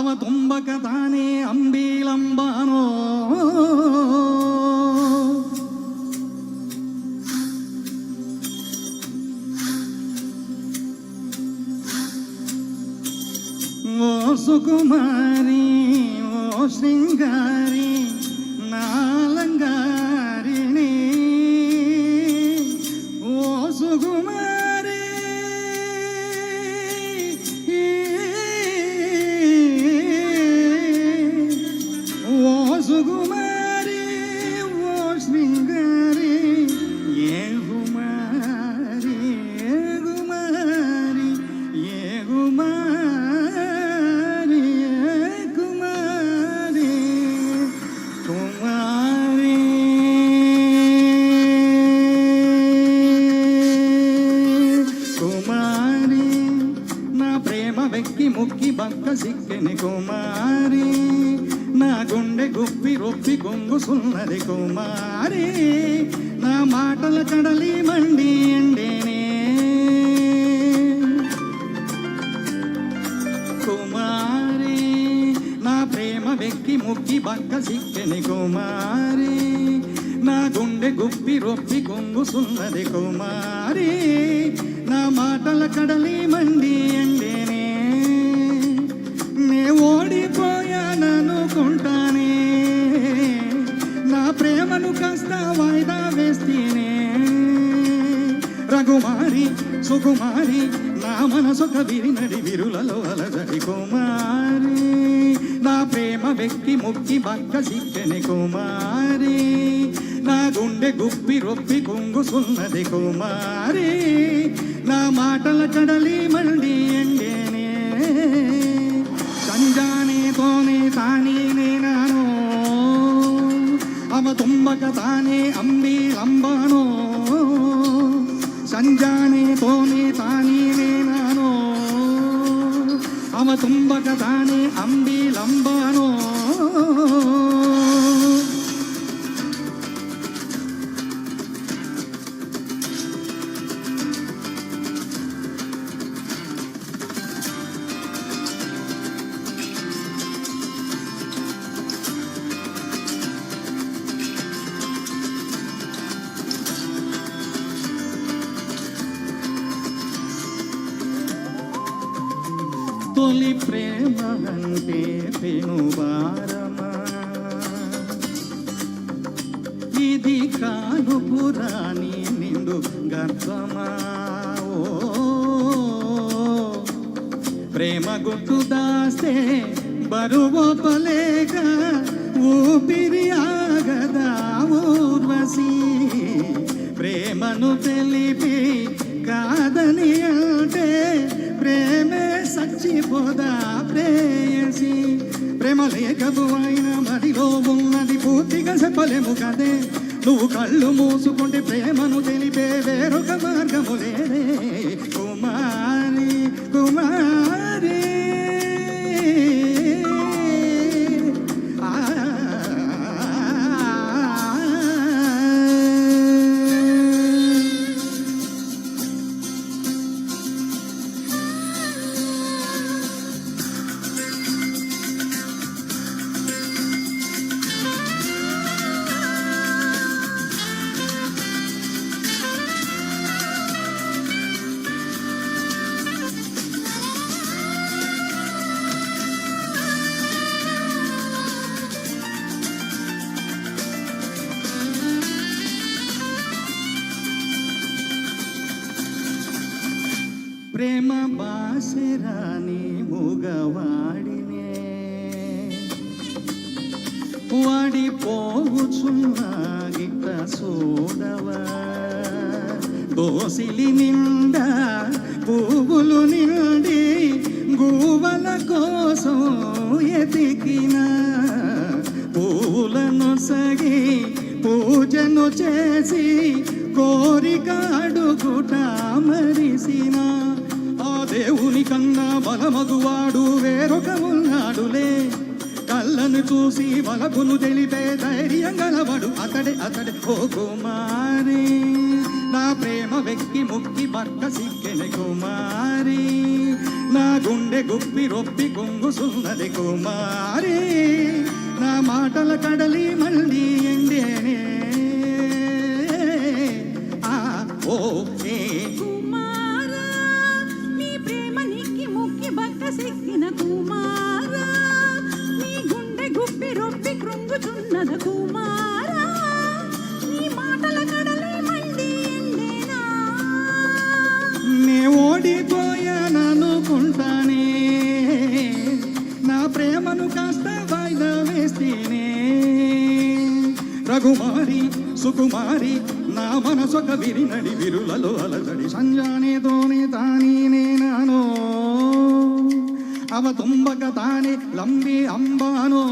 ತಾವ ತುಂಬಕ ತಾನೇ ಅಂಬೀಲಂಬಾನೋ ಓ ಸುಕುಮಾರಿ ಓ ಶೃಂಗಾರಿ సిక్కిని కుమారి నా గుండె గుప్పి రొప్పి గొంగుసున్నది కుమారి. నా మాటల కడలి మండి ఎండేనే. కుమారి నా ప్రేమ వెక్కి ముక్కి బక్క సిక్కిని కుమారి. నా గుండె గుప్పి రొప్పి గొంగుసున్నది కుమారి. నా మాటల కడలి మండి ఎండేనే. నన్ను కాస్త వాయిదా వేస్తేనే. రఘుమారి సుకుమారి నా మనసొక విరినడి విరులలో అలజడి కుమారి. నా ప్రేమ వెక్కి ముక్కి బక్క సిక్కని కుమారి. నా గుండె గుప్పి రొప్పి కొంగు సున్నది కుమారి. నా మాటల కడలి మళ్ళీ ఎండేనే தும்பகதானே அம்பி லம்பானோ? తొలి ప్రేమ అంటే పెనువారమా ఇది కాను పురాణి నిండు గర్భమా? ప్రేమ గుట్టు దాస్తే బరువొపలేక ఊపిరి ఆగదా ఊర్వశీ? ప్రేమను తెలిపి కాదని అంటే ప్రేమే సచ్చిపోదా ప్రేయసి. ప్రేమ లేకపు అయిన మదిలో ఉన్నది పూర్తిగా చెప్పలేము కదే. నువ్వు కళ్ళు మూసుకుంటే ప్రేమను తెలిపే వేరొక మార్గము లేదే. కుమారి కుమారి. ప్రేమ బాసిరాని మూగవాడినే. వాడి పోవుచున్నా గిట్ట చూడవా. దోసిలి నిండా పువ్వులు నిండి గువ్వల కోసం ఎతికిన. పువ్వులను సగి పూజను చేసి కోరిక అడుగుట మరిసిన. దేవుని కన్నా బలమగువాడు వేరొక ఉన్నాడులే. కళ్ళను చూసి వలపును తెలిపే ధైర్యం గలవడు అతడే అతడే. ఓ కుమారి నా ప్రేమ వెక్కి ముక్కి బట్ట సిక్కెన కుమారి. నా గుండె గుప్పి రొప్పి కొంగుసున్నది కుమారి. నా మాటల కడలి మళ్ళీ ఎండేనే. ఆ ఓ ముక్కి కుమారా నీ గుండె గుప్పి రొప్పి కృంగుచున్నద కుమారా నీ మాటల కడలి మండి ఎండేనా? నే ఓడిపోయాననుకుంటానే నా ప్రేమను కాస్త వాయిదా వేస్తేనే. రఘుమారి సుకుమారి నా మనసొక విరినడి విరులలో అలజడి సంజానేతోనే తానీ నేనానో ಅವ ತುಂಬಕ ತಾನೆ ಲಂಬಿ ಅಂಬಾನೋ